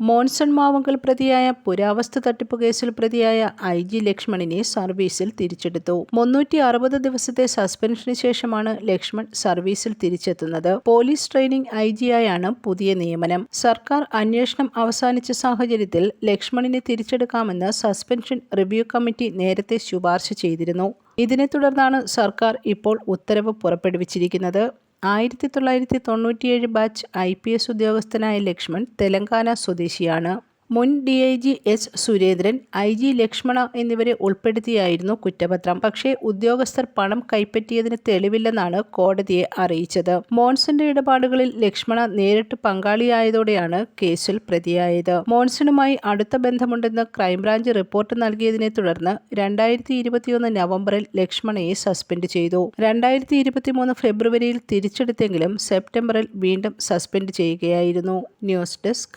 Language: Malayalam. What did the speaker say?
മോൻസൺ മാവങ്കൽ പ്രതിയായ പുരാവസ്തു തട്ടിപ്പ് കേസിൽ പ്രതിയായ ഐ ജി ലക്ഷ്മണിനെ സർവീസിൽ തിരിച്ചെടുത്തു. മുന്നൂറ്റി അറുപത് ദിവസത്തെ സസ്പെൻഷന് ശേഷമാണ് ലക്ഷ്മൺ സർവീസിൽ തിരിച്ചെത്തുന്നത്. പോലീസ് ട്രെയിനിംഗ് ഐ ജിയായാണ് പുതിയ നിയമനം. സർക്കാർ അന്വേഷണം അവസാനിച്ച സാഹചര്യത്തിൽ ലക്ഷ്മണിനെ തിരിച്ചെടുക്കാമെന്ന് സസ്പെൻഷൻ റിവ്യൂ കമ്മിറ്റി നേരത്തെ ശുപാർശ ചെയ്തിരുന്നു. ഇതിനെ തുടർന്നാണ് സർക്കാർ ഇപ്പോൾ ഉത്തരവ് പുറപ്പെടുവിച്ചിരിക്കുന്നത്. ആയിരത്തി തൊള്ളായിരത്തി തൊണ്ണൂറ്റിയേഴ് ബാച്ച് ഐ പി എസ് ഉദ്യോഗസ്ഥനായ ലക്ഷ്മൺ തെലങ്കാന സ്വദേശിയാണ്. മുൻ D I G S Surendran I G Lakshmana എന്നിവരെ ഉൾപ്പെടുത്തിയായിരുന്നു കുറ്റപത്രം. പക്ഷേ ഉദ്യോഗസ്ഥർ പണം കൈപ്പറ്റിയതിന് തെളിവില്ലെന്നാണ് കോടതിയെ അറിയിച്ചത്. മോൺസന്റെ ഇടപാടുകളിൽ ലക്ഷ്മണ നേരിട്ട് പങ്കാളിയായതോടെയാണ് കേസിൽ പ്രതിയായത്. മോൺസണുമായി അടുത്ത ബന്ധമുണ്ടെന്ന് ക്രൈംബ്രാഞ്ച് റിപ്പോർട്ട് നൽകിയതിനെ തുടർന്ന് രണ്ടായിരത്തി ഇരുപത്തിയൊന്ന് നവംബറിൽ ലക്ഷ്മണയെ സസ്പെൻഡ് ചെയ്തു. രണ്ടായിരത്തി ഇരുപത്തിമൂന്ന് ഫെബ്രുവരിയിൽ തിരിച്ചെടുത്തെങ്കിലും സെപ്റ്റംബറിൽ വീണ്ടും സസ്പെൻഡ് ചെയ്യുകയായിരുന്നു. News desk